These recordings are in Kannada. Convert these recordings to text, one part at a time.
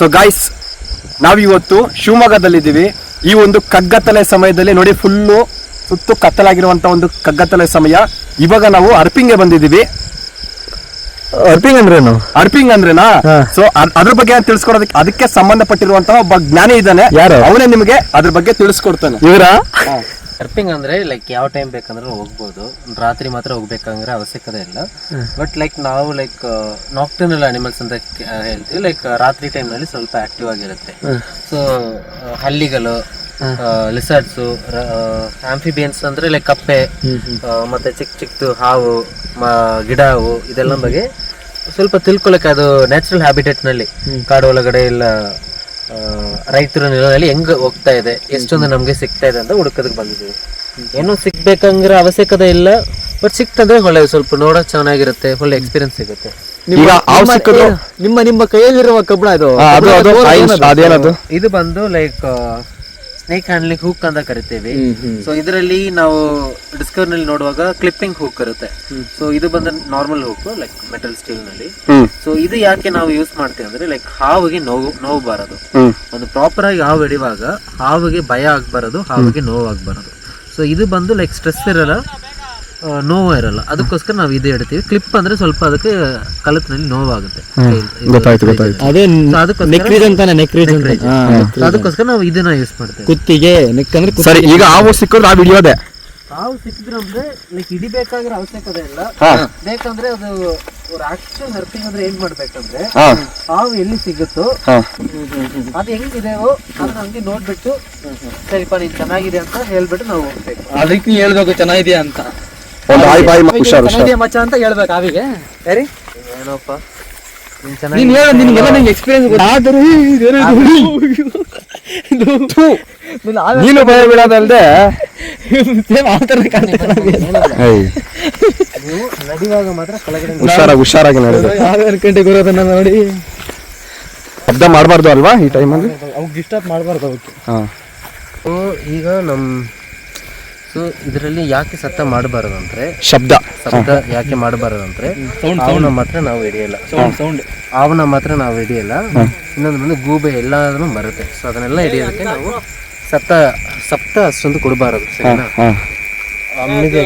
ಸೊ ಗಾಯ್ಸ್ ನಾವಿವತ್ತು ಶಿವಮೊಗ್ಗದಲ್ಲಿದ್ದೀವಿ. ಈ ಒಂದು ಕಗ್ಗತ್ತಲೆ ಸಮಯದಲ್ಲಿ ನೋಡಿ ಫುಲ್ಲು ಸುತ್ತು ಕತ್ತಲಾಗಿರುವಂತ ಒಂದು ಕಗ್ಗತ್ತಲೆ ಸಮಯ. ಇವಾಗ ನಾವು ಅರ್ಪಿಂಗ್ಗೆ ಬಂದಿದ್ದೀವಿ. ಅರ್ಪಿಂಗ್ ಅಂದ್ರೇನು? ಅರ್ಪಿಂಗ್ ಅಂದ್ರೇನಾ. ಸೊ ಅದ್ರ ಬಗ್ಗೆ ತಿಳಿಸ್ಕೊಡೋದಕ್ಕೆ ಅದಕ್ಕೆ ಸಂಬಂಧಪಟ್ಟಿರುವಂತಹ ಒಬ್ಬ ಜ್ಞಾನಿ ಇದ್ದಾನೆ. ಯಾರು? ಅವನೇ ನಿಮಗೆ ಅದ್ರ ಬಗ್ಗೆ ತಿಳಿಸ್ಕೊಡ್ತಾನೆ. ಇವರ? ಸರ್ಫಿಂಗ್ ಅಂದ್ರೆ ಲೈಕ್ ಯಾವ ಟೈಮ್ ಬೇಕಂದ್ರೆ ಹೋಗ್ಬೋದು. ರಾತ್ರಿ ಮಾತ್ರ ಹೋಗ್ಬೇಕಂದ್ರೆ ಅವಶ್ಯಕತೆ ಇಲ್ಲ. ಬಟ್ ಲೈಕ್ ನಾವು ಲೈಕ್ ನಾಕ್ಟರ್ನಲ್ ಅನಿಮಲ್ಸ್ ಅಂತ ಹೇಳ್ತೀವಿ. ಲೈಕ್ ರಾತ್ರಿ ಟೈಮ್ನಲ್ಲಿ ಸ್ವಲ್ಪ ಆಕ್ಟಿವ್ ಆಗಿರುತ್ತೆ. ಸೊ ಹಲ್ಲಿಗಳು ಲಿಸರ್ಡ್ಸು ಆಂಫಿಬಿಯನ್ಸ್ ಅಂದ್ರೆ ಲೈಕ್ ಕಪ್ಪೆ ಮತ್ತೆ ಚಿಕ್ಕ ಚಿಕ್ಕದು ಹಾವು ಗಿಡ ಹಾವು ಇದೆಲ್ಲ ಬಗ್ಗೆ ಸ್ವಲ್ಪ ತಿಳ್ಕೊಳಕ್ಕೆ ಅದು ನ್ಯಾಚುರಲ್ ಹ್ಯಾಬಿಟೇಟ್ನಲ್ಲಿ. ಕಾಡು ಒಳಗಡೆ ಇಲ್ಲ ರೈತರ ನೆಲದಲ್ಲಿ ಹೆಂಗ್ ಹೋಗ್ತಾ ಇದೆ ಎಷ್ಟೊಂದು ನಮ್ಗೆ ಸಿಗ್ತಾ ಇದೆ ಅಂತ ಹುಡುಕೋದಕ್ಕೆ ಬಂದಿದ್ದೀವಿ. ಏನೋ ಸಿಗ್ಬೇಕಂದ್ರೆ ಅವಶ್ಯಕತೆ ಇಲ್ಲ ಬಟ್ ಸಿಕ್ತಂದ್ರೆ ಒಳ್ಳೆ ಸ್ವಲ್ಪ ನೋಡೋ ಚೆನ್ನಾಗಿರುತ್ತೆ ಒಳ್ಳೆ ಎಕ್ಸ್ಪೀರಿಯನ್ಸ್ ಸಿಗುತ್ತೆ. ನಿಮ್ಮ ನಿಮ್ಮ ಕೈಯಲ್ಲಿರುವ ಕಬ್ಬಣ ಇದು ಅದೇನದು? ಇದು ಬಂದು ಲೈಕ್ ಸ್ನೇಕ್ ಹ್ಯಾಂಡ್ಲಿಂಗ್ ಹುಕ್ ಅಂತ ಕರಿತೀವಿ. ಸೊ ಇದರಲ್ಲಿ ನಾವು ಡಿಸ್ಕವರ್ನಲ್ಲಿ ನೋಡುವಾಗ ಕ್ಲಿಪ್ಪಿಂಗ್ ಹುಕ್ ಇರುತ್ತೆ. ಸೊ ಇದು ಬಂದ ನಾರ್ಮಲ್ ಹುಕ್ ಲೈಕ್ ಮೆಟಲ್ ಸ್ಟೀಲ್ನಲ್ಲಿ. ಸೊ ಇದು ಯಾಕೆ ನಾವು ಯೂಸ್ ಮಾಡ್ತೀವಿ ಅಂದ್ರೆ ಲೈಕ್ ಹಾವಿಗೆ ನೋವು ನೋವು ಬಾರದು. ಒಂದು ಪ್ರಾಪರ್ ಆಗಿ ಹಾವು ಹಿಡಿಯುವಾಗ ಹಾವಿಗೆ ಭಯ ಆಗ್ಬಾರದು ಹಾವಿಗೆ ನೋವು ಆಗ್ಬಾರದು. ಸೊ ಇದು ಬಂದು ಲೈಕ್ ಸ್ಟ್ರೆಸ್ ಇರಲ್ಲ. ನೋವು ಇರಲ್ಲ. ಅದಕ್ಕೋಸ್ಕರ ನಾವು ಇದು ಇಡ್ತೀವಿ ಕ್ಲಿಪ್ ಅಂದ್ರೆ ಸ್ವಲ್ಪ ಅದಕ್ಕೆ ಕಲತ್ನಲ್ಲಿ ನೋವಾಗುತ್ತೆ. ಗೊತ್ತಾಯ್ತು ಗೊತ್ತಾಯ್ತು. ಅದೇ ನೆಕ್ರೀಜ್ ಅಂತಾನೆ ನೆಕ್ರೀಜ್ ಅದಕ್ಕೋಸ್ಕರ ನಾವು ಇದನ್ನ ಯೂಸ್ ಮಾಡ್ತೀವಿ. ಕುತ್ತಿಗೆ ನೆಕ್ ಅಂದ್ರೆ ಸರಿ ಈಗ ಹಾವು ಸಿಕ್ಕಿದ್ರೆ ಆ ಹಿಡಿಯೋದೆ. ಹಾವು ಸಿಕ್ಕಿದ್ರೆ ಅಂದ್ರೆ ಲೈಕ್ ಹಿಡಿಬೇಕಾಗಿರೋ ಅವಶ್ಯಕತೆ ಇಲ್ಲ. ಬೇಕಂದ್ರೆ ಅದು ಅವ್ರ ಆಕ್ಷನ್ ಹರ್ಪಿಂಗ್ ಅಂದ್ರೆ ಏನ್ ಮಾಡ್ಬೇಕಂದ್ರೆ ಹಾವು ಎಲ್ಲಿ ಸಿಗುತ್ತೋ ಅದು ಹೆಂಗಿದೆಯೋ ಅದನ್ನ ಹಂಗೆ ನೋಡ್ಬಿಟ್ಟು ಸರಿಪ ನೀನ್ ಚೆನ್ನಾಗಿದೆ ಅಂತ ಹೇಳ್ಬಿಟ್ಟು ನಾವು ಹೋಗ್ಬೇಕು. ಅದಕ್ಕೆ ನೀ ಹೇಳ್ಬೇಕು ಚೆನ್ನಾಗಿದೆಯಾ ಅಂತ. ಒಂದು ಆಯ್ ಬಾಯ್ ಹುಷಾರ್ ಹುಷಾರ್. ಚೆನ್ನಾಗಿದ್ಯಾ ಮಚ್ಚ ಅಂತ ಹೇಳ್ಬೇಕು ಅವಿಗೆ ಸರಿ? ಏನೋಪ್ಪ? ನೀನ್ ಹೇಳು ನಿನ್ಗೆಲ್ಲ ನಿಂಗೆ ಎಕ್ಸ್ಪೀರಿಯನ್ಸ್ ಆದ್ರೆ ನೀನು ಭಯ ಬೀಳೋದಲ್ದೆ. ಹುಷಾರಾಗಿ ಹುಷಾರಾಗಿ ನಡೆದು. ಬರೋದನ್ನ ನೋಡಿ. ಶಬ್ದ ಮಾಡಬಾರ್ದು ಅಲ್ವಾ ಈ ಟೈಮಲ್ಲಿ ಅವ್ಗೆ ಡಿಸ್ಟರ್ಬ್ ಮಾಡಬಾರ್ದು ಅವಕ್ಕೆ. ಹಾ. ಓ ಈಗ ನಮ್ ಸೊ ಇದರಲ್ಲಿ ಯಾಕೆ ಸತ್ತ ಮಾಡಬಾರದು ಅಂದ್ರೆ ಶಬ್ದ. ಶಬ್ದ ಯಾಕೆ ಮಾಡಬಾರದು ಅಂದ್ರೆ ಅವನ ಮಾತ್ರ ನಾವು ಹಿಡಿಯಲ್ಲ. ಸೌಂಡ್ ಸೌಂಡ್ ಅವನ ಮಾತ್ರ ನಾವು ಹಿಡಿಯಲ್ಲ. ಇನ್ನೊಂದು ಬಂದು ಗೂಬೆ ಎಲ್ಲಾದ್ರೂ ಬರುತ್ತೆ. ಸೊ ಅದನ್ನೆಲ್ಲ ಹಿಡಿಯೋದಕ್ಕೆ ನಾವು ಸತ್ತ ಸಪ್ತ ಅಷ್ಟೊಂದು ಕೊಡಬಾರದು ಸರಿನಾ? ಅಮ್ಮಿಗೆ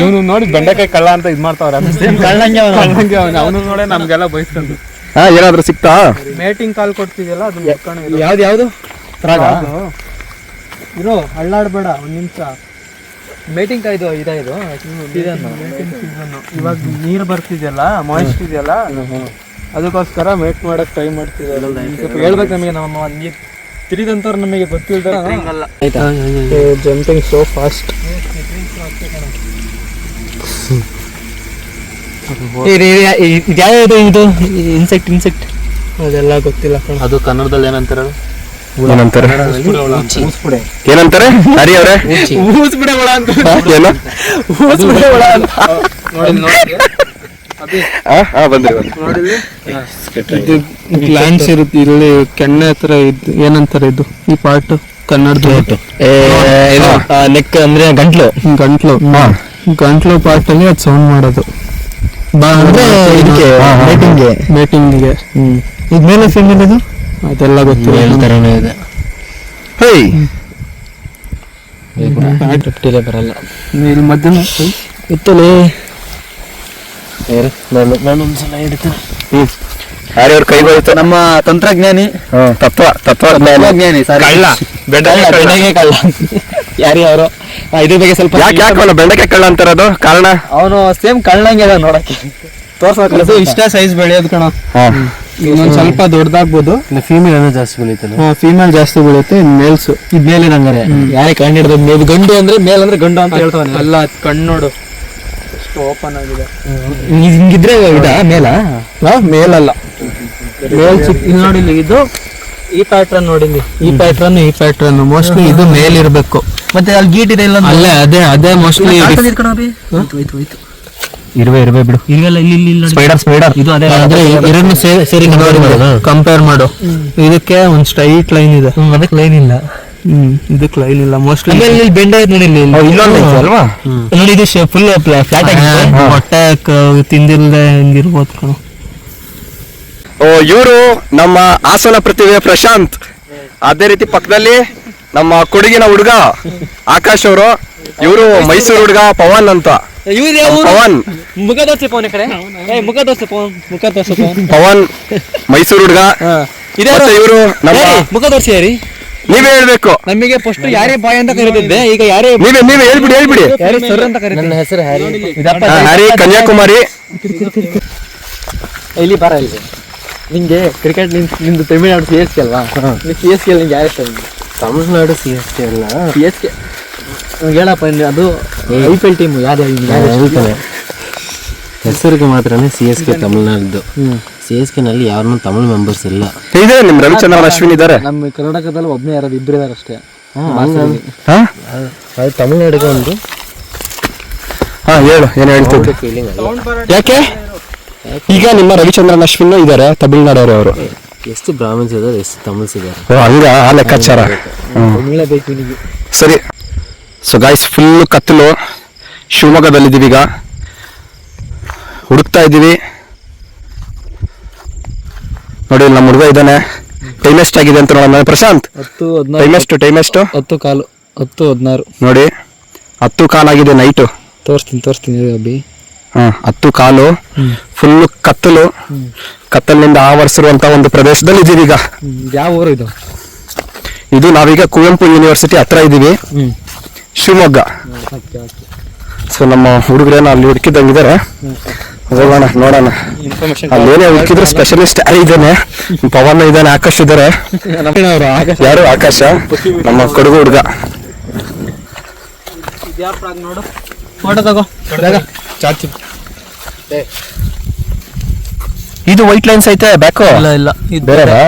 ಇವನು ನೋಡಿ ಬೆಂಡೆಕಾಯಿ ಕಳ್ಳ ಅಂತ ಇದ್ ಮಾಡ್ತಾವ್ರೆ. ಕಳ್ಳಂಗೆ ಅವ್ನು. ನೋಡೇ ನಮ್ಗೆಲ್ಲ ಬಯಸ್ಕೊಂಡು ಹಾ ಏನಾದ್ರು ಸಿಕ್ತಾ? ಮೇಟಿಂಗ್ ಕಾಲ್ ಕೊಡ್ತಿದ್ಯಲ್ಲ ಅದು ಯಾವ್ದು ಯಾವ್ದು? ತ್ರಾಗ ಇರೋ ಅಳ್ಳಾಡ್ಬೇಡ ಒಂದು ನಿಮಿಷ. ಮೇಟಿಂಗ್ ಕಾಯ್ದು ಇದ ಇದು ಮೇಟಿಂಗ್ ಸೀಸನ್ ಇವಾಗ ನೀರು ಬರ್ತಿದೆಯಲ್ಲ ಮಾಯಿಸ್ಟ್ ಇದೆಯಲ್ಲ? ಅದಕ್ಕೋಸ್ಕರ ಮೇಟ್ ಮಾಡಕ್ ಟ್ರೈ ಮಾಡ್ತಿದ್ದಾರೆ. ಹೇಳ್ಬೇಕು ನಮಗೆ ನಮ್ಮ ನೀರು ತಿರಿದಂತವ್ರು ನಮಗೆ ಗೊತ್ತಿಲ್ಲದ ಜಂಪಿಂಗ್ ಸೋ ಫಾಸ್ಟ್ ಯಾವ್ದು ಇದು? ಇನ್ಸೆಕ್ಟ್ ಇನ್ಸೆಕ್ಟ್ ಅದೆಲ್ಲ ಗೊತ್ತಿಲ್ಲ ಅದು ಕನ್ನಡದಲ್ಲಿ ಏನಂತಾರ ಏನಂತಾರೆ? ಏನಂತಾರೆ? ಹರಿ ಅವ್ರೆ? ಊಸ್ಬಿಡೆ ಒಳ ಅಂತ. ಏನು? ನೋಡಿ ಅಂತ. ಇದು ಇರುತ್ತೆ ಇಲ್ಲಿ ಕೆಣ್ಣೆ ಹತ್ರ ಇದ್ದು ಏನಂತಾರೆ ಇದು? ಈ ಪಾರ್ಟ್ ಕನ್ನಡದ ನೆಕ್ ಅಂದ್ರೆ ಗಂಟ್ಲು. ಗಂಟ್ಲು. ಗಂಟ್ಲು ಪಾರ್ಟ್ ಅಲ್ಲಿ ಅದು ಸೌಂಡ್ ಮಾಡೋದು. ಬಾ ಅಂದ್ರೆ ಇದಕ್ಕೆ ಮೇಟಿಂಗ್ಗೆ ಮೇಟಿಂಗ್ಗೆ ಹ್ಮ್. ಇದು ಮೇಲೆ ಫೀಮೇಲ್ ಇದು ಅದೆಲ್ಲ ಗೊತ್ತಿಲ್ಲ. ಇದೆ. ಹೇಯ್! ಬರಲ್ಲ. ಇಲ್ಲಿ ಮಧ್ಯಾಹ್ನ ಗೊತ್ತಲೇ ನಾನು ಹಿಡಿತೇನೆ ಕೈ ಬರುತ್ತೆ ನಮ್ಮ ತಂತ್ರಜ್ಞಾನಿ ತತ್ವ ತತ್ವಜ್ಞಾನಿ ಸಾರಿ ಕಳ್ಳ ಇದ್ರ ಬಗ್ಗೆ ಸ್ವಲ್ಪ ಯಾಕೆ ಕಳ್ಳ ಅಂತಾರದು? ಕಾರಣ? ಅವನು ಸೇಮ್ ಕಳ್ಳಂಗೆ ಅದ ನೋಡಕ್ಕೆ. ತೋರ್ಸಕ್ಕೆ ಇಷ್ಟ ಸೈಜ್ ಬೆಳೆಯೋದು ಕಣ. ಹಾ. ಇನ್ನೊಂದ್ ಸ್ವಲ್ಪ ದೊಡ್ಡದಾಗ್ಬೋದು ಫೀಮೇಲ್ ಅನ್ನೋ ಜಾಸ್ತಿ ಬೆಳೀತಾನೆ ಹಾ ಫೀಮೇಲ್ ಜಾಸ್ತಿ ಬೆಳೆಯುತ್ತೆ ಮೇಲ್ಸ್ ಇದ್ ಮೇಲೆ ನಂಗಾರೆ ಯಾರೇ ಕಣ್ಣು ಹಿಡ್ದು ಮೇಲ್ ಗಂಡು ಅಂದ್ರೆ ಮೇಲ್ ಅಂದ್ರೆ ಗಂಡು ಅಂತ ಹೇಳ್ತಾನೆ ಅಲ್ಲ ಕಣ್ಣು ನೋಡು. ಓಪನ್ ಆಗಿದೆ. ಇದ್ ಹಿಂಗಿದ್ರೆ ಇದ ಮೇಲ ಮೇಲಲ್ಲ ಮೇಲ್ ಇಲ್ಲಿ ನೋಡಿ ಇಲ್ಲಿ ಇದು ಈ ಪ್ಯಾಟ್ರನ್ ನೋಡಿ ಇಲ್ಲಿ. ಈ ಪ್ಯಾಟ್ರನ್ ಈ ಪ್ಯಾಟ್ರನ್ ಮೋಸ್ಟ್ಲಿ ಇದು ಮೇಲ್ ಇರ್ಬೇಕು. ಮತ್ತೆ ಅಲ್ಲಿ ಗೀಟ್ ಇದೆ ಇಲ್ಲ ಅಲ್ಲೇ ಅದೇ ಅದೇ ಮೋಸ್ಟ್ಲಿ ಇರುವೆ ಇರುವೆ ಬಿಡು. ಇರುವೆಲ್ಲ ಇಲ್ಲಿ ಇಲ್ಲಿ ಇಲ್ಲಿ ಸ್ಪೈಡರ್ ಸ್ಪೈಡರ್ ಇದು ಅದೇ ಆದ್ರೆ ಎರಡನ್ನು ಸೇರಿ ಸೇರಿ ಕಂಪೇರ್ ಮಾಡು. ಇದಕ್ಕೆ ಒಂದ್ ಸ್ಟ್ರೈಟ್ ಲೈನ್ ಇದೆ. ಅದಕ್ಕೆ ಲೈನ್ ಇಲ್ಲ. ಹ್ಮ್ ಇದಕ್ಕೆ ಲೈನ್ ಇಲ್ಲ. ಮೋಸ್ಟ್ಲಿ ಆಮೇಲೆ ಇಲ್ಲಿ ಬೆಂಡ ಐತೆ ನೋಡಿ ಇಲ್ಲಿ ಇಲ್ಲಿ. ಇಲ್ಲೊಂದು ಐತೆ ಅಲ್ವಾ? ನೋಡಿ ಇದು ಫುಲ್ ಫ್ಲಾಟ್ ಆಗಿದೆ. ಹೊಟ್ಟೆ ಕ- ತಿಂದಿಲ್ದೆ ಹಿಂಗಿರ್ಬೋದು ಕಣ. ಓ ಇವರು ನಮ್ಮ ಹಾಸನ ಪ್ರತಿಭೆ ಪ್ರಶಾಂತ್. ಅದೇ ರೀತಿ ಪಕ್ಕದಲ್ಲಿ ನಮ್ಮ ಕೊಡಗಿನ ಹುಡುಗ ಆಕಾಶ್ ಅವರು. ಇವರು ಮೈಸೂರು ಹುಡುಗ ಪವನ್ ಅಂತ. ಇವ್ರು ಯಾವ ಪವನ್. ಮುಖ ತೋರ್ಸಿ ಪವನ್ ಈ ಕಡೆ. ಏ ಮುಖ ತೋರ್ಸಿ ಪವನ್ ಮುಖ ತೋರ್ಸಿ ಪವನ್. ಪವನ್ ಮೈಸೂರು ಹುಡುಗ. ಇದೆ ಮತ್ತೆ ಇವರು ನಮ್ಮ ಏರಿ, ಮುಖ ತೋರ್ಸಿ ಯಾರಿ? ನೀವೇ ಹೇಳ್ಬೇಕು. ನಮಗೆ ಫಸ್ಟ್ ಯಾರೇ ಬಾಯ್ ಅಂತ ಕರೀತಿದ್ದೆ ಈಗ ಯಾರೇ ನೀವೇ ನೀವೇ ಹೇಳ್ಬಿಡಿ ಹೇಳ್ಬಿಡಿ. ಯಾರೇ ಸರ್ ಅಂತ ನನ್ನ ಹೆಸರು ಹ್ಯಾರಿ ಇದಪ್ಪ ಕನ್ಯಾಕುಮಾರಿ. ಇಲ್ಲಿ ಬರ ಇಲ್ಲಿ. ನಿಂಗೆ ಕ್ರಿಕೆಟ್ ನಿನ್ ನಿಂದು ತಮಿಳ್ನಾಡು ಸಿ ಎಸ್ ಕೆ ಅಲ್ವಾ? ಸಿ ಎಸ್ ಕೆ ನಿಂಗೆ ಯಾರು ಇಷ್ಟ ತಮಿಳ್ನಾಡು ಸಿ ಎಸ್ ಕೆ ಅಲ್ಲ? ಸಿ ಎಸ್ ಕೆ ಹೇಳಪ್ಪ ಇಲ್ಲಿ ಅದು ಐ ಪಿ ಎಲ್ ಟೀಮ್ ಯಾರು ಹೇಳ್ತಾನೆ ಹೆಸರಿಗೆ ಮಾತ್ರನೇ ಸಿ ಎಸ್ ಕೆ ತಮಿಳ್ನಾಡಿದ್ದು ಸಿ ಎಸ್ ಕೆ ನಲ್ಲಿ ಯಾರನ್ನೂ ತಮಿಳ್ ಮೆಂಬರ್ಸ್ ಇಲ್ಲ. ಇದೆ ನಿಮ್ ರವಿಚಂದ್ರನ್ ಅಶ್ವಿನ್ ಇದ್ದಾರೆ ನಮ್ಮ ಕರ್ನಾಟಕದಲ್ಲಿ ಒಬ್ಬನೇ ಯಾರು ಇಬ್ಬರು ಇದಾರೆ ಅಷ್ಟೇ. ಹಾ ಅದು ತಮಿಳ್ನಾಡಿಗೆ ಒಂದು. ಹಾ ಹೇಳು ಏನು ಹೇಳ್ತಿದ್ದೆ? ಫೀಲಿಂಗ್ ಯಾಕೆ? ಈಗ ನಿಮ್ಮ ರವಿಚಂದ್ರನ್ ಅಶ್ವಿನ್ ಇದಾರೆ ತಮಿಳ್ನಾಡವರು ಅವರು. ಎಷ್ಟು ಬ್ರಾಹ್ಮಿನ್ಸ್ ಇದ್ದಾರೆ ಎಷ್ಟು ತಮಿಳ್ಸ್ ಇದ್ದಾರೆ ಓ ಹಂಗ? ಆ ಲೆಕ್ಕಾಚಾರ. ಸರಿ. ಸೊ ಗಾಯ್ಸ್ ಫುಲ್ ಕತ್ತಲು ಶಿವಮೊಗ್ಗದಲ್ಲಿದ್ದೀವಿ ಈಗ ಹುಡುಕ್ತಾ ಇದ್ದೀವಿ. ನೋಡಿ ನಮ್ಮ ಹುಡುಗ ಇದ್ದಾನೆ. ಟೈಮ್ ಎಷ್ಟಾಗಿದೆ ಅಂತ ನೋಡೋಣ. ಪ್ರಶಾಂತ್. ಹತ್ತು ಟೈಮ್ ಎಷ್ಟು? ಟೈಮ್ ಎಷ್ಟು? ಹತ್ತು ಕಾಲು ಹತ್ತು ಹದಿನಾರು. ನೋಡಿ ಹತ್ತು ಆಗಿದೆ ನೈಟು ತೋರಿಸ್ತೀನಿ ತೋರಿಸ್ತೀನಿ ಅಬ್ಬಿ ಹಾಂ ಹತ್ತು ಕಾಲು. ಫುಲ್ ಕತ್ತಲು. ಕತ್ತಲಿನಿಂದ ಆವರಿಸಿರುವಂತ ಒಂದು ಪ್ರದೇಶದಲ್ಲಿ ಇದ್ದೀವಿ ಈಗ ಯಾವ ಊರು ಇದು? ಇದು ನಾವೀಗ ಕುವೆಂಪು ಯೂನಿವರ್ಸಿಟಿ ಹತ್ರ ಇದ್ದೀವಿ. ಶಿವಮೊಗ್ಗ. ಸೊ ನಮ್ಮ ಹುಡುಗರೇನ ಅಲ್ಲಿ ಹುಡುಕಿದಂಗಿದ್ದಾರೆ ಹೋಗೋಣ ನೋಡೋಣ. ಅಲ್ಲಿ ಅಲ್ಲೇನೇ ಹುಡುಕಿದ್ರೆ ಸ್ಪೆಷಲಿಸ್ಟ್ ಇದ್ದಾನೆ ಪವನ್ ಇದ್ದಾನೆ ಆಕಾಶ್ ಇದ್ದಾರೆ. ಯಾರು ಆಕಾಶ? ನಮ್ಮ ಕೊಡುಗು ಹುಡುಗ. ಇದು ವೈಟ್ ಲೈನ್ಸ್ ಐತೆ ಬ್ಯಾಕು ಇಲ್ಲ ಇಲ್ಲ. ಇದು ಬೇರೆ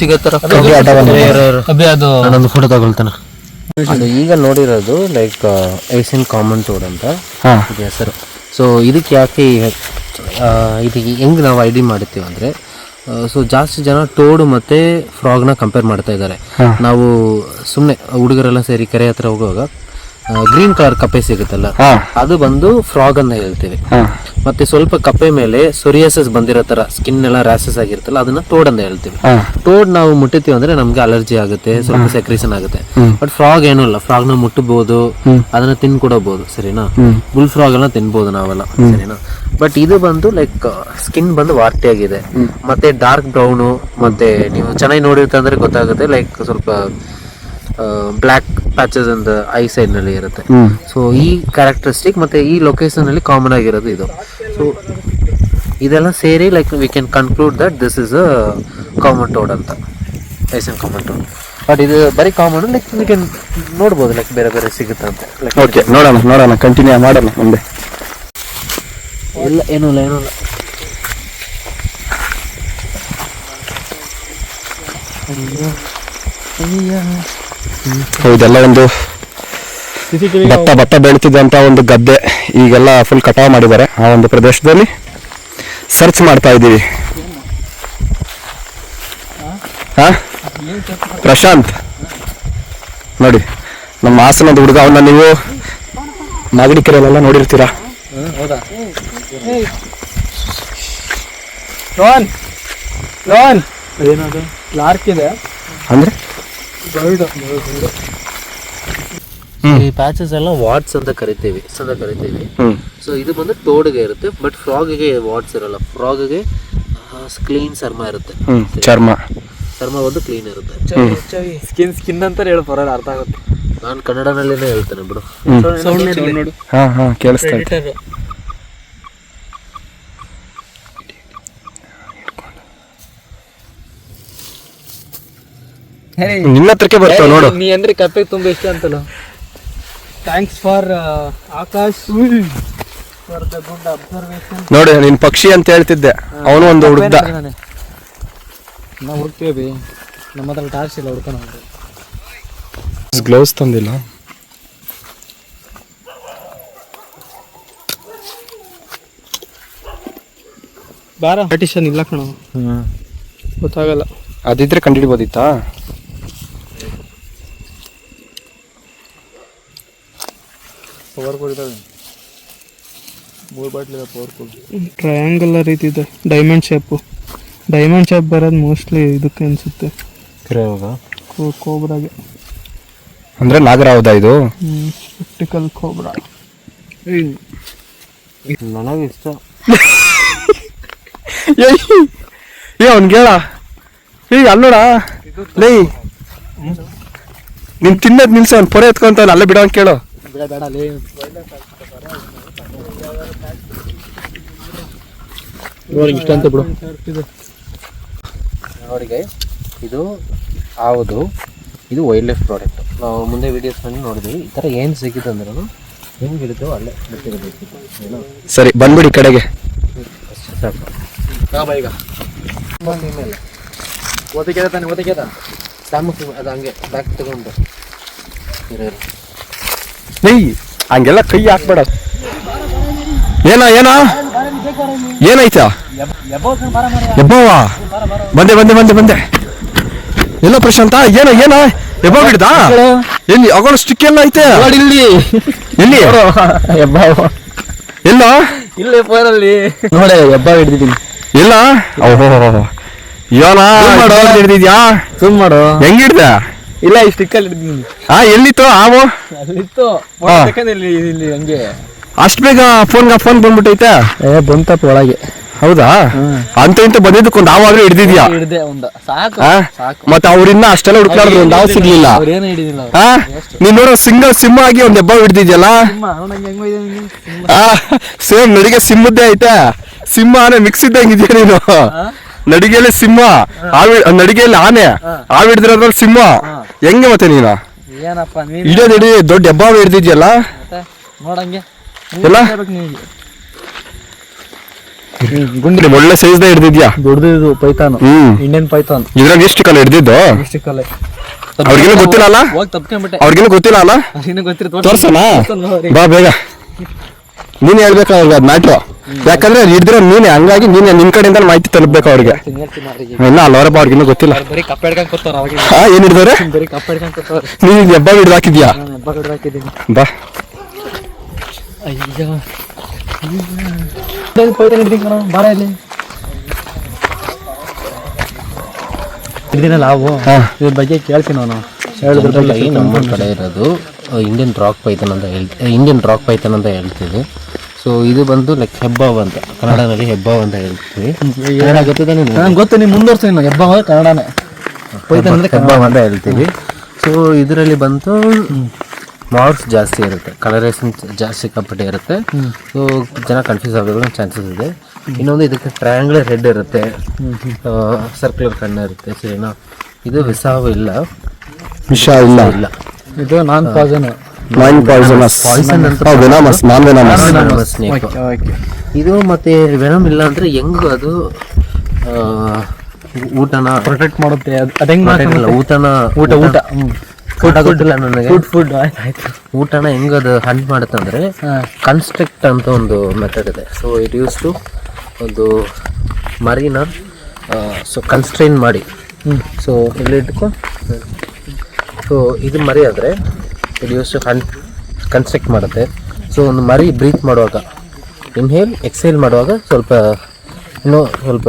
ಸಿಗತ್ತಾರ ಅದು ನಾನೊಂದು ಫೋಟೋ ತಗೊಳ್ತಾನೆ. ಅದು ಈಗ ನೋಡಿರೋದು ಲೈಕ್ ಏಷ್ಯನ್ ಕಾಮನ್ ಟೋಡ್ ಅಂತ. ಹಾ. ಇದು ಹೆಸರು. ಸೊ ಇದಕ್ಕೆ ಯಾಕೆ ಇದು ಹೆಂಗೆ ನಾವು ಐಡಿ ಮಾಡ್ತೀವಿ ಅಂದರೆ ಸೊ ಜಾಸ್ತಿ ಜನ ಟೋಡ್ ಮತ್ತು ಫ್ರಾಗ್ನ ಕಂಪೇರ್ ಮಾಡ್ತಾ ಇದ್ದಾರೆ. ನಾವು ಸುಮ್ಮನೆ ಹುಡುಗರೆಲ್ಲ ಸೇರಿ ಕೆರೆ ಹತ್ರ ಹೋಗುವಾಗ ಗ್ರೀನ್ ಕಲರ್ ಕಪ್ಪೆ ಸಿಗುತ್ತಲ್ಲ? ಅದು ಬಂದು ಫ್ರಾಗ್ ಅನ್ನ ಹೇಳ್ತೀವಿ. ಮತ್ತೆ ಸ್ವಲ್ಪ ಕಪ್ಪೆ ಮೇಲೆ ಸೊರಿಯಾಸಸ್ ಬಂದಿರೋ ತರ ಸ್ಕಿನ್ ಎಲ್ಲ ರ್ಯಾಸಸ್ ಆಗಿರುತ್ತಲ್ಲ ಅದನ್ನ ಟೋಡ್ ಅಂತ ಹೇಳ್ತೀವಿ ಟೋಡ್ ನಾವು ಮುಟ್ಟಿತೀವಿ ಅಂದ್ರೆ ನಮ್ಗೆ ಅಲರ್ಜಿ ಆಗುತ್ತೆ ಸ್ವಲ್ಪ ಸೆಕ್ರೇಷನ್ ಆಗುತ್ತೆ. ಬಟ್ ಫ್ರಾಗ್ ಏನು ಇಲ್ಲ ಫ್ರಾಗ್ನ ಮುಟ್ಟಬಹುದು ಅದನ್ನ ತಿನ್ಕೊಡಬಹುದು ಸರಿನಾ? ಬುಲ್ ಫ್ರಾಗ್ ಎಲ್ಲ ತಿನ್ಬಹುದು ನಾವೆಲ್ಲ ಸರಿನಾ? ಬಟ್ ಇದು ಬಂದು ಲೈಕ್ ಸ್ಕಿನ್ ಬಂದು ವಾರ್ಟಿ ಆಗಿದೆ. ಮತ್ತೆ ಡಾರ್ಕ್ ಬ್ರೌನು ಮತ್ತೆ ನೀವು ಚೆನ್ನಾಗಿ ನೋಡಿರ್ತಂದ್ರೆ ಗೊತ್ತಾಗುತ್ತೆ ಲೈಕ್ ಸ್ವಲ್ಪ ಬ್ಲ್ಯಾಕ್ ಪ್ಯಾಚಸ್ ಅಂತ ಐ ಸೈಡ್ನಲ್ಲಿ ಇರುತ್ತೆ. ಸೊ ಈ ಕ್ಯಾರೆಕ್ಟರಿಸ್ಟಿಕ್ ಮತ್ತೆ ಈ ಲೊಕೇಶನ್ ಅಲ್ಲಿ ಕಾಮನ್ ಆಗಿರೋದು ಇದು. ಸೊ ಇದೆಲ್ಲ ಸೇರಿ like we can conclude that this is a common toad ಅಂತ. ಏಷ್ಯನ್ ಕಾಮನ್ ಟೋಡ್ ಬಟ್ ಇದು ಬರೀ ಕಾಮನ್ ಲೈಕ್ ವಿ ಕ್ಯಾನ್ ನೋಡ್ಬೋದು ಲೈಕ್ ಬೇರೆ ಬೇರೆ ಸಿಗುತ್ತೆ ಅಂತ. ಲೈಕ್ ಓಕೆ ನೋಡೋಣ ನೋಡೋಣ ಕಂಟಿನ್ಯೂ ಮಾಡೋಣ ಮುಂದೆ. ಇಲ್ಲ ಏನೂ ಇಲ್ಲ ಏನೂ ಇಲ್ಲ. ಸೊ ಇದೆಲ್ಲ ಒಂದು ಭತ್ತ ಭತ್ತ ಬೆಳೀತಿದ್ದಂತ ಒಂದು ಗದ್ದೆ ಈಗೆಲ್ಲ ಫುಲ್ ಕಟಾವ್ ಮಾಡಿದ್ದಾರೆ ಆ ಒಂದು ಪ್ರದೇಶದಲ್ಲಿ. ಸರ್ಚ್ ಮಾಡ್ತಾ ಇದ್ದೀವಿ. ಹಾ? ಪ್ರಶಾಂತ್. ನೋಡಿ ನಮ್ಮ ಹಾಸನದ ಹುಡುಗ ಅವನ್ನ ನೀವು ನಾಗರಿಕರಲ್ಲೆಲ್ಲ ನೋಡಿರ್ತೀರಾ? ಲಾರ್ಕ್ ಇದೆ. ಅಂದ್ರೆ? ಈ ಪ್ಯಾಚಸ್ ಎಲ್ಲ ವಾಟ್ಸ್ ಅಂತ ಕರಿತೀವಿ ಅಂತ ಕರಿತೀವಿ. ಸೊ ಇದು ಬಂದು ಟೋಡ್ಗೆ ಇರುತ್ತೆ ಬಟ್ ಫ್ರಾಗ್ಗೆ ವಾಟ್ಸ್ ಇರಲ್ಲ. ಫ್ರಾಗ್ಗೆ ಕ್ಲೀನ್ ಚರ್ಮ ಇರುತ್ತೆ. ಚರ್ಮ. ಚರ್ಮ ಒಂದು ಕ್ಲೀನ್ ಇರುತ್ತೆ. ಸ್ಕಿನ್ ಸ್ಕಿನ್ ಅಂತ ಹೇಳಿ ಬರೋಲ್ಲ ಅರ್ಥ ಆಗುತ್ತೆ. ನಾನು ಕನ್ನಡನಲ್ಲಿನೇ ಹೇಳ್ತೇನೆ ಬಿಡು. ಸೌಂಡ್ ನೋಡು ನೋಡು. ಹಾ ಹಾ ಕೇಳಿಸ್ತಾ ನಿನ್ನ ಹತ್ರಕ್ಕೆ ಬರ್ತಾವ ನೋಡು. ನೀ ಅಂದ್ರೆ ಕಪ್ಪೆ ತುಂಬಾ ಇಷ್ಟ ಅಂತಲ್ಲ. Thanks for Akash for the good observation ನೋಡಿ ನೀನ್ ಪಕ್ಷಿ ಅಂತ ಹೇಳ್ತಿದ್ದೆ. ಅವನು ಒಂದು ಹುಡುಗ. ನಾವು ಹುಡುಕ್ತೀವಿ. ನಮ್ಮ ಹತ್ರ ಟಾರ್ಚ್ ಇಲ್ಲ ಹುಡ್ಕೊಂಡು ಗ್ಲೌಸ್ ತಂದಿಲ್ಲ. ಬಾರ. ಪಾರ್ಟಿಷನ್ ಇಲ್ಲ ಕಣ. ಗೊತ್ತಾಗಲ್ಲ. ಅದಿದ್ರೆ ಕಂಡಿಡ್ಬೋದಿತ್ತಾ? ಕವರ್ ಇದಾವೆ. ಮೂರು ಬಾಟ್ಲಿದೆ ಪವರ್ಫುಲ್ ಟ್ರಯಾಂಗಲ್ ರೀತಿ ಇದೆ. ಡೈಮಂಡ್ ಶೇಪು ಡೈಮಂಡ್ ಶೇಪ್ ಬರೋದು ಮೋಸ್ಟ್ಲಿ ಇದಕ್ಕೆ ಅನಿಸುತ್ತೆ. ಕೋಬ್ರಾಗೆ. ನಾಗರ ಹೌದಾ ಇದು? ಸ್ಪೆಕ್ಟಿಕಲ್ ಕೋಬ್ರಾ ನನಗೆ ಇಷ್ಟ. ಏ ಅವ್ನ್ಗೆ ಹೇಳ ಈಗ ಅಲ್ಲೋಡ ಲೈ. ನೀನ್ ತಿನ್ನದ್ ನಿಲ್ಸ ಅವ್ನು ಪೊರೆ ಎತ್ಕೊಂತ ಅಲ್ಲೇ ಬಿಡೋ ಅಂತ ಕೇಳು. ಬೇಡ ಬೇಡ ಅಲ್ಲಿ ನೋಡಿ ಇಷ್ಟಂತ ಬಿಡು. ನೋಡಿ ಗೈ ಇದು ಹೌದು ಇದು ವೈಲ್ಡ್ ಲೈಫ್ ಪ್ರಾಡಕ್ಟ್ ನಾವು ಮುಂದೆ ವೀಡಿಯೋಸ್ನಲ್ಲಿ ನೋಡಿದ್ವಿ. ಈ ಥರ ಏನು ಸಿಕ್ಕಿತ್ತು ಅಂದ್ರೂ ಹೆಂಗೆ ಹಿಡಿದು ಅಲ್ಲೇ ಬಿಟ್ಟಿರಬೇಕು. ಏನೋ? ಸರಿ ಬಂದ್ಬಿಡಿ ಈ ಕಡೆಗೆ ಸಾಕು. ಈಗ. ಓದಕ್ಕೆ ತಾನೆ ಓದಕ್ಕೆ ಅದು ಹಂಗೆ ಬ್ಯಾಗ್ ತಗೊಂಡು. ಇರೋ. ಲೇ ಹಂಗೆಲ್ಲ ಕೈ ಹಾಕ್ಬೇಡ. ಏನ ಏನ? ಏನಾಯ್ತಾ? ಎಬ್ಬವ ಬಂದೆ ಬಂದೆ ಬಂದೆ ಬಂದೆ. ಎಲ್ಲ ಪ್ರಶಾಂತ ಏನ ಏನ? ಎಬ್ಬ ಬಿಡ್ದ? ಎಲ್ಲಿ ಅಗೋಣ ಸ್ಟಿಕ್ ಎಲ್ಲ ಐತೆ? ಇಲ್ಲಿ. ಎಲ್ಲಿ? ಎಲ್ಲ? ಇಲ್ಲೇ ಫೋನಲ್ಲಿ. ನೋಡಿ ಎಬ್ಬ ಹಿಡ್ದಿದ್ದೀನಿ. ಇಲ್ಲ ಓಹೋ ಯೋನ ಹಿಡ್ದಿದ್ಯಾ ಸುಮ್ ಮಾಡು. ಹೆಂಗ್ ಹಿಡ್ದ? ಇಲ್ಲ ಈ ಸ್ಟಿಕ್ಕಲ್ಲಿ ಹಿಡ್ದಿದ್ದೀನಿ ಆ ಎಲ್ಲಿತ್ತು ಹಾವು? ಅಲ್ಲಿತ್ತು. ಹಾ. ಇಲ್ಲಿ ಇಲ್ಲಿ ಹಂಗೆ. ಅಷ್ಟು ಬೇಗ ಫೋನ್ ಫೋನ್ ಬಂದ್ಬಿಟ್ಟೈತೆ? ಏ ಬಂತಪ್ಪ ಒಳಗೆ. ಹೌದಾ? ಅಂತ ಇಂತ ಬಂದಿದ್ದಕ್ಕೊಂದು ಆವಾಗ್ಲೂ ಹಿಡ್ದಿದ್ಯಾ? ಹಿಡ್ದೆ ಒಂದ. ಸಾಕು ಆ? ಸಾಕು. ಮತ್ತೆ ಅವ್ರಿನ್ನ ಅಷ್ಟೆಲ್ಲ ಹುಡುಕಾಡ್ರು ಒಂದು ಹಾವು ಸಿಗ್ಲಿಲ್ಲ. ಅವ್ರೇನು ಹಿಡಿದಿಲ್ಲ ಅವ್ರು. ಆ? ನೀನ್ ನೋಡೋ ಸಿಂಗಲ್ ಸಿಂಹ ಆಗಿ ಒಂದ್ ಹೆಬ್ಬ ಹಿಡ್ದಿದ್ಯಲ್ಲ? ಸಿಂಹ ಅವ್ನಂಗೆ ಹೆಂಗೋ ಇದೆ ನಿಂಗೆ. ಆ ಸೇಮ್ ನಡಿಗೆ ಸಿಂಹದ್ದೇ ಐತೆ. ಸಿಂಹ ಆನೆ ಮಿಕ್ಸ್ ಇದ್ದಂಗಿದ್ಯಾ ನೀನು? ನಡಿಗೆಯಲ್ಲಿ ಸಿಂಹ ಆವಿ ನಡಿಗೆಯಲ್ಲಿ ಆನೆ ಆವ್ ಹಿಡ್ದಿರೋದ್ರಲ್ಲಿ ಸಿಂಹ. ಹೆಂಗೆ ಮತ್ತೆ ನೀನು? ಏನಪ್ಪ ನೀನು? ಹಿಡಿಯೋದ್ ಹಿಡಿ ದೊಡ್ಡ ಹೆಬ್ಬ ಹಿಡ್ದಿದ್ಯಲ್ಲ? ಮತ್ತೆ ನೋಡಂಗೆ. ಎಲ್ಲ? ಗುಂಡಿ ಒಳ್ಳೆ ಸೈಜ್ದ ಹಿಡ್ದಿದ್ಯಾ? ದೊಡ್ಡದು ಪೈಥಾನ್. ಹ್ಮ್. ಇಂಡಿಯನ್ ಪೈತಾನ್ ಇದ್ರಾಗ ಎಷ್ಟು ಕಲ್ಲ ಹಿಡ್ದಿದ್ದು? ಕಾಲ? ಅವ್ರಿಗೇನು ಗೊತ್ತಿಲ್ಲ ಅಲ್ಲ? ಹೋಗಿ ತಪ್ಕೊಂಡ್ಬಿಟ್ಟೆ ಅವ್ರಿಗೇನು ಗೊತ್ತಿಲ್ಲ ಅಲ್ಲ? ಇನ್ನೂ ಗೊತ್ತಿರ ತೋರ್ಸೋಣ ಬಾ ಬೇಗ. ನೀನು ಹೇಳ್ಬೇಕು ಅವ್ರಿಗೆ ಅದು ಮ್ಯಾಟ್ರು. ಯಾಕಂದ್ರೆ ಹಿಡಿದ್ರೆ ನೀನೆ ಹಂಗಾಗಿ ನೀನೆ ನಿನ್ ಕಡೆಯಿಂದ ಮಾಹಿತಿ ತಲುಪಬೇಕು ಅವ್ರಿಗೆ. ಇಲ್ಲ ಅಲ್ಲವರಪ್ಪ ಗೊತ್ತಿಲ್ಲ. ಕೂತಾರ ಅವಾಗ ಹಾ ಏನ್ ಹಿಡಿದವ್ರೆ? ನೀನ್ ಹೆಬ್ಬ ಹಿಡ್ದು ಹಾಕಿದ್ಯಾ? ಬಾ. ಹಿಡ್ದಿನಲ್ಲ ಅವು. ಇದ್ರ ಬಗ್ಗೆ ಕೇಳ್ತೀನಿ ನಾನು. ಹೇಳಿದ್ರ ನಮ್ಮ ಕಡೆ ಇರೋದು ಇಂಡಿಯನ್ ರಾಕ್ ಪೈಥನ್ ಅಂತ ಹೇಳ್ತೀವಿ ಇಂಡಿಯನ್ ರಾಕ್ ಪೈಥನ್ ಅಂತ ಹೇಳ್ತೀವಿ. ಸೊ ಇದು ಬಂದು ಲೈಕ್ ಹೆಬ್ಬಾವ್ ಅಂತ. ಕನ್ನಡದಲ್ಲಿ ಹೆಬ್ಬಾವ್ ಅಂತ ಹೇಳ್ತೀವಿ. ಕನ್ನಡ ಗೊತ್ತಿದೆ ಗೊತ್ತು ನೀವು ಮುಂದುವರ್ಸಿ ನಾನು ಹಬ್ಬ ಕನ್ನಡನೇ. ಹೆಬ್ಬಾವ್ ಅಂತ ಹೇಳ್ತೀವಿ. ಸೊ ಇದರಲ್ಲಿ ಬಂತು ಮಾರ್ಕ್ಸ್ ಜಾಸ್ತಿ ಇರುತ್ತೆ. ಕಲರೇಷನ್ ಜಾಸ್ತಿ ಕಂಪ್ಲೀಟ್ ಇರುತ್ತೆ. ಸೊ ಜನ ಕನ್ಫ್ಯೂಸ್ ಆಗೋದ್ರ ಚಾನ್ಸಸ್ ಇದೆ. ಇನ್ನೊಂದು ಇದಕ್ಕೆ ಟ್ರಯಾಂಗ್ಲರ್ ಹೆಡ್ ಇರುತ್ತೆ. ಸರ್ಕ್ಯುಲರ್ ಕಣ್ಣು ಇರುತ್ತೆ. ಸರಿನಾ ಇದು ವಿಸಾವ್ ಇಲ್ಲ. ವಿಷ ಇಲ್ಲ. ಇಲ್ಲ. ಇದು non poison non poisonous venomous non venomous ಇದು ಮತ್ತೆ ವೆನಮ್ ಇಲ್ಲ ಅಂದ್ರೆ ಹೆಂಗ್ ಅದು ಊಟನ? ಪ್ರೊಟೆಕ್ಟ್ ಮಾಡುತ್ತೆ. ಅದು ಅದ್ ಹೆಂಗ್ ಊಟನ ಊಟ ಊಟ. ಫುಡ್ ಗೊತ್ತಿಲ್ಲ ನನಗೆ. ಫುಡ್ ಫುಡ್ ಊಟನ ಹೆಂಗ್ ಅದು ಹಂಟ್ ಮಾಡುತ್ತೆ ಅಂದ್ರೆ ಕನ್ಸ್ಟ್ರಕ್ಟ್ ಅಂತ ಒಂದು ಮೆಥಡ್ ಇದೆ. ಸೊ ಇಟ್ ಯೂಸ್ ಟು ಒಂದು ಮರಿನ ಸೊ ಕನ್ಸ್ಟ್ರೈನ್ ಮಾಡಿ. ಸೊ ಇಲ್ಲಿ ಇಟ್ಕೊ ಸೊ ಇದು ಮರಿ ಆದರೆ ಇಟ್ ಯೂಸ್ ಟು ಹನ್ ಕನ್ಸ್ಟ್ರಕ್ಟ್ ಮಾಡುತ್ತೆ. ಸೊ ಒಂದು ಮರಿ ಬ್ರೀತ್ ಮಾಡುವಾಗ ಇನ್ಹೇಲ್ ಎಕ್ಸೇಲ್ ಮಾಡುವಾಗ ಸ್ವಲ್ಪ ಇನ್ನೂ ಸ್ವಲ್ಪ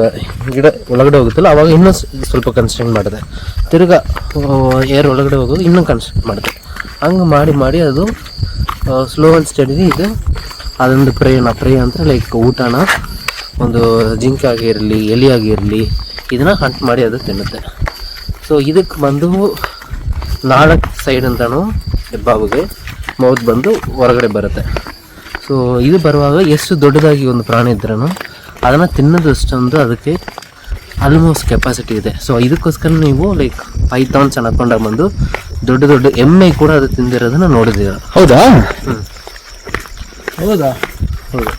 ಗಿಡ ಒಳಗಡೆ ಹೋಗುತ್ತಲ್ಲ, ಅವಾಗ ಇನ್ನೂ ಸ್ವಲ್ಪ ಕನ್ಸ್ಟ್ರಕ್ಟ್ ಮಾಡುತ್ತೆ. ತಿರ್ಗಾ ಏರ್ ಒಳಗಡೆ ಹೋಗೋದು ಇನ್ನೂ ಕನ್ಸ್ಟ್ರಕ್ಟ್ ಮಾಡುತ್ತೆ. ಹಂಗೆ ಮಾಡಿ ಮಾಡಿ ಅದು ಸ್ಲೋ ಆ್ಯಂಡ್ ಸ್ಟಡಿ ಇದು ಅದೊಂದು ಪ್ರೇನ ಪ್ರೇಯ ಅಂತ ಲೈಕ್ ಊಟನ ಒಂದು ಜಿಂಕ್ ಆಗಿರಲಿ, ಎಲಿ ಆಗಿರಲಿ, ಇದನ್ನು ಹಂಟ್ ಮಾಡಿ ಅದು ತಿನ್ನುತ್ತೆ. ಸೊ ಇದಕ್ಕೆ ಬಂದು ನಾಲ್ಕು ಸೈಡ್ ಅಂತಾನು ಹೆಬ್ಬಾವಿಗೆ ಮೌತ್ ಬಂದು ಹೊರಗಡೆ ಬರುತ್ತೆ. ಸೊ ಇದು ಬರುವಾಗ ಎಷ್ಟು ದೊಡ್ಡದಾಗಿ ಒಂದು ಪ್ರಾಣಿ ಇದ್ರೂ ಅದನ್ನು ತಿನ್ನೋದಷ್ಟೊಂದು ಅದಕ್ಕೆ ಆಲ್ಮೋಸ್ಟ್ ಕೆಪಾಸಿಟಿ ಇದೆ. ಸೊ ಇದಕ್ಕೋಸ್ಕರ ನೀವು ಲೈಕ್ ಪೈಥಾನ್ಸ್ ಅನ್ಕೊಂಡಾಗ ಬಂದು ದೊಡ್ಡ ದೊಡ್ಡ ಎಮ್ಮೆ ಕೂಡ ಅದು ತಿಂದಿರೋದನ್ನ ನೋಡಿದೀರ ಹೌದಾ? ಹೌದಾ?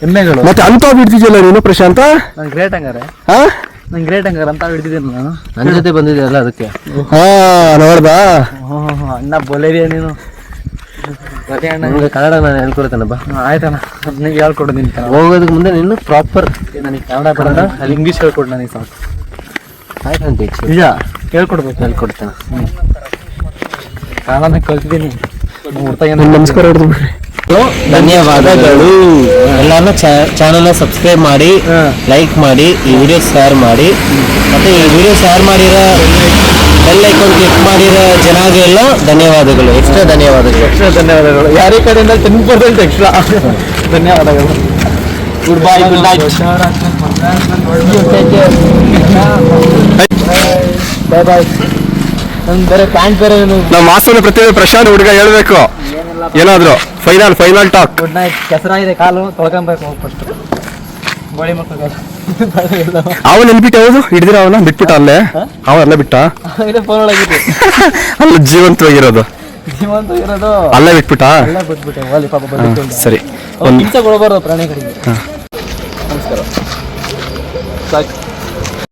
ಎಮ್ಮೆಗಳು. ಮತ್ತೆ ಅಂತ ಬಿಡ್ತಿದ್ಯಲ್ಲ ನೀನು ಪ್ರಶಾಂತ? ನಂಗೆ ಗ್ರೇಟ್ ಹಂಗಾರೆ. ಹಾ? ನಂಗೆ ಗ್ರೇಟ್ ಹಂಗಾರೆ ಅಂತ ಬಿಡ್ತಿದ್ದೀನಿ ನಾನು. ನನ್ನ ಜೊತೆ ಬಂದಿದ್ಯಲ್ಲ ಅದಕ್ಕೆ. ಹಾ ನೋಡ್ದಾ? ಹ್ಞೂ ಹ್ಞೂ ಅಣ್ಣ ಬೊಲೇರಿಯ ನೀನು. ಅದೇ ಅಣ್ಣ ನಂಗೆ ಕನ್ನಡ ನಾನು ಹೇಳ್ಕೊಡ್ತೇನೆ ಬಾ ಆಯ್ತಣ್ಣ. ನನಗೆ ಹೇಳ್ಕೊಡು ನಿನ್ ಹೋಗೋದಕ್ಕೆ ಮುಂದೆ ನೀನು ಪ್ರಾಪರ್ ನನಗೆ ಕನ್ನಡ ಬರೋಣ ಅಲ್ಲಿ ಇಂಗ್ಲೀಷ್ ಹೇಳ್ಕೊಡು ನನಗೆ ಸಾಕು. ಆಯ್ತು. ಟೀಚರ್ ನಿಜ ಹೇಳ್ಕೊಡ್ಬೇಕು. ಹೇಳ್ಕೊಡ್ತೇನೆ. ಕನ್ನಡನ ಕಲ್ತಿದ್ದೀನಿ. ನಮಸ್ಕಾರ ಹಿಡಿದು ಧನ್ಯವಾದಗಳು. ಎಲ್ಲಾನು ಚಾನಲ್ ಸಬ್ಸ್ಕ್ರೈಬ್ ಮಾಡಿ ಲೈಕ್ ಮಾಡಿ ಈ ವಿಡಿಯೋ ಶೇರ್ ಮಾಡಿ. ಮತ್ತೆ ಈ ವಿಡಿಯೋ ಶೇರ್ ಮಾಡಿರೋ ಬೆಲ್ ಐಕಾನ್ ಕ್ಲಿಕ್ ಮಾಡಿರೋ ಜನಾಗೆಲ್ಲ ಧನ್ಯವಾದಗಳು. ಎಕ್ಸ್ಟ್ರಾ ಧನ್ಯವಾದಗಳು. ಎಕ್ಸ್ಟ್ರಾ ಧನ್ಯವಾದಗಳು. ಯಾರೇ ಕಡೆಯಿಂದ ಟೆನ್ ಪರ್ಸೆಂಟ್ ಎಕ್ಸ್ಟ್ರಾ. ಧನ್ಯವಾದಗಳು. Goodbye good night bye bye ನನ್ ಬೇರೆ ಪ್ಯಾಂಟ್ ಬೇರೆ ನಮ್ಮ ಪ್ರತಿಭೆ ಪ್ರಶಾಂತ್ ಹುಡುಗ ಹೇಳ್ಬೇಕು. ಏನಾದ್ರು? Final final talk good night ಕೆಸರಾಗಿದೆ ಕಾಲು ತೊಳ್ಕೊಬೇಕು ಫಸ್ಟ್ ಗೋಳಿ ಮಕ್ಕಳು ಅವ ನೆನ್ಬಿಟ್ಟು ಹೌದು ಹಿಡಿದಿರ ಅವನ? ಬಿಟ್ಬಿಟ್ಟ ಅಲ್ಲೇ? ಅವ ಅಲ್ಲೇ ಬಿಟ್ಟ? ಅಲ್ಲ ಜೀವಂತವಾಗಿರೋದು. ಜೀವಂತ ಇರೋದು ಅಲ್ಲೇ ಬಿಟ್ಬಿಟ್ಟ. ಸರಿ. ಪ್ರಾಣಿಗಳಿಗೆ ನಮಸ್ಕಾರ. ಸಾಕು.